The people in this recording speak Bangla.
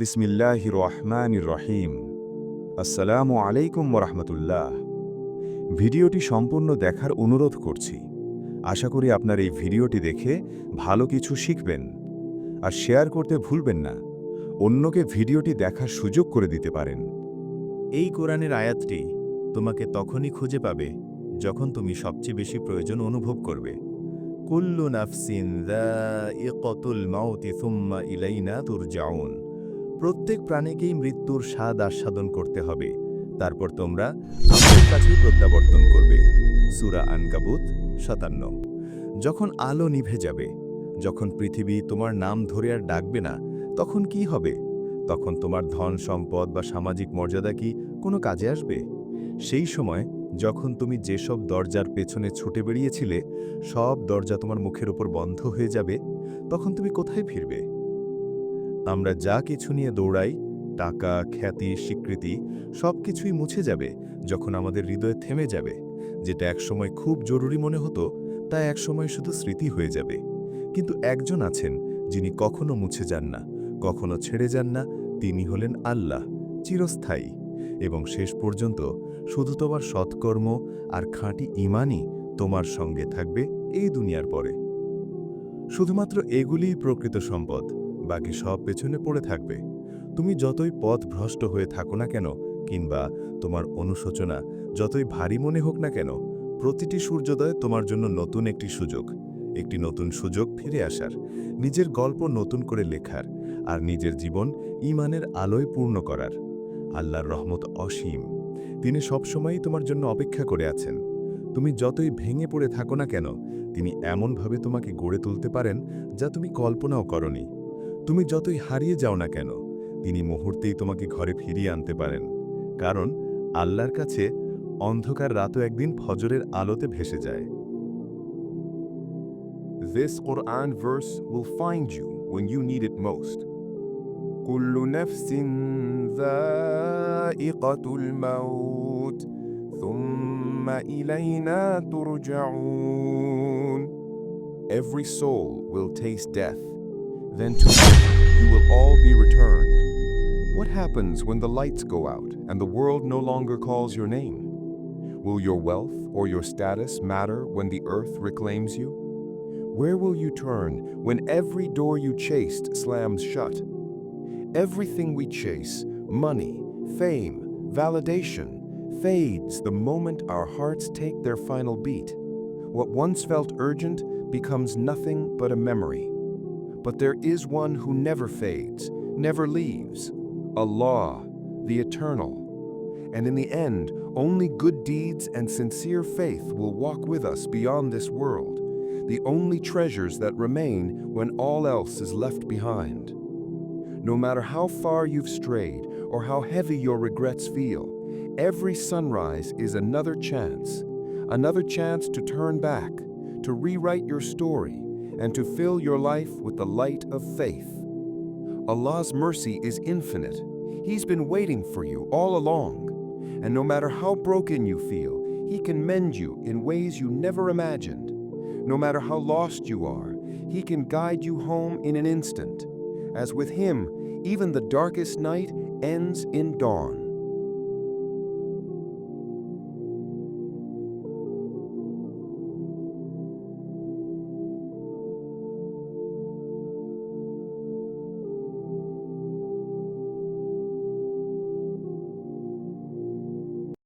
বিসমিল্লাহ রহমান রহিম আসসালামু আলাইকুম রহমতুল্লাহ ভিডিওটি সম্পূর্ণ দেখার অনুরোধ করছি। আশা করি আপনার এই ভিডিওটি দেখে ভালো কিছু শিখবেন। আর শেয়ার করতে ভুলবেন না। অন্যকে ভিডিওটি দেখার সুযোগ করে দিতে পারেন। এই কোরআনের আয়াতটি তোমাকে তখনই খুঁজে পাবে যখন তুমি সবচেয়ে বেশি প্রয়োজন অনুভব করবে। কুল্লু নাফসিন কতুল মাউতি সুম্মা ইলাইনা তুরজাউন। প্রত্যেক প্রাণীকেই মৃত্যুর স্বাদ আস্বাদন করতে হবে। তারপর তোমরা আমাদের কাছে প্রত্যাবর্তন করবে। সুরা আনকাবুত সাতান্ন। যখন আলো নিভে যাবে, যখন পৃথিবী তোমার নাম ধরে আর ডাকবে না, তখন কি হবে? তখন তোমার ধন, সম্পদ বা সামাজিক মর্যাদা কি কোনো কাজে আসবে? সেই সময় যখন তুমি যেসব দরজার পেছনে ছুটে বেরিয়েছিলে, সব দরজা তোমার মুখের ওপর বন্ধ হয়ে যাবে, তখন তুমি কোথায় ফিরবে? আমরা যা কিছু নিয়ে দৌড়াই, টাকা, খ্যাতি, স্বীকৃতি সব কিছুই মুছে যাবে যখন আমাদের হৃদয় থেমে যাবে। যেটা একসময় খুব জরুরি মনে হতো, তা একসময় শুধু স্মৃতি হয়ে যাবে। কিন্তু একজন আছেন যিনি কখনো মুছে যান না, কখনো ছেড়ে যান না, তিনি হলেন আল্লাহ, চিরস্থায়ী। এবং শেষ পর্যন্ত শুধু তোমার সৎকর্ম আর খাঁটি ইমানই তোমার সঙ্গে থাকবে এই দুনিয়ার পরে। শুধুমাত্র এগুলিই প্রকৃত সম্পদ। বাকি সব পেছনে পড়ে থাকবে। তুমি যতই পথ ভ্রষ্ট হয়ে থাকো না কেন, কিংবা তোমার অনুশোচনা যতই ভারী মনে হোক না কেন, প্রতিটি সূর্যোদয় তোমার জন্য নতুন একটি সুযোগ, একটি নতুন সুযোগ ফিরে আসার, নিজের গল্প নতুন করে লেখার, আর নিজের জীবন ইমানের আলোয় পূর্ণ করার। আল্লাহর রহমত অসীম। তিনি সবসময়ই তোমার জন্য অপেক্ষা করে আছেন। তুমি যতই ভেঙে পড়ে থাকো না কেন, তিনি এমনভাবে তোমাকে গড়ে তুলতে পারেন যা তুমি কল্পনাও করনি। তুমি যতই হারিয়ে যাও না কেন তিনি মুহূর্তেই তোমাকে ঘরে ফিরিয়ে আনতে পারেন কারণ আল্লাহর কাছে অন্ধকার রাতও একদিন ফজরের আলোতে ভেসে যায় This Quran verse will find you when you need it most. كل نفس ذائقة الموت ثم إلينا ترجعون Every soul will taste death. Then to you will all be returned. What happens when the lights go out and the world no longer calls your name? Will your wealth or your status matter when the earth reclaims you? Where will you turn when every door you chased slams shut? Everything we chase money, fame, validation fades the moment our hearts take their final beat. What once felt urgent becomes nothing but a memory. But there is one who never fades, never leaves Allah, the Eternal. And in the end, only good deeds and sincere faith will walk with us beyond this world, the only treasures that remain when all else is left behind. No matter how far you've strayed or how heavy your regrets feel, every sunrise is another chance, another chance to turn back, to rewrite your story, and to fill your life with the light of faith. Allah's mercy is infinite. He's been waiting for you all along. And no matter how broken you feel, He can mend you in ways you never imagined. No matter how lost you are, He can guide you home in an instant. As with Him, even the darkest night ends in dawn.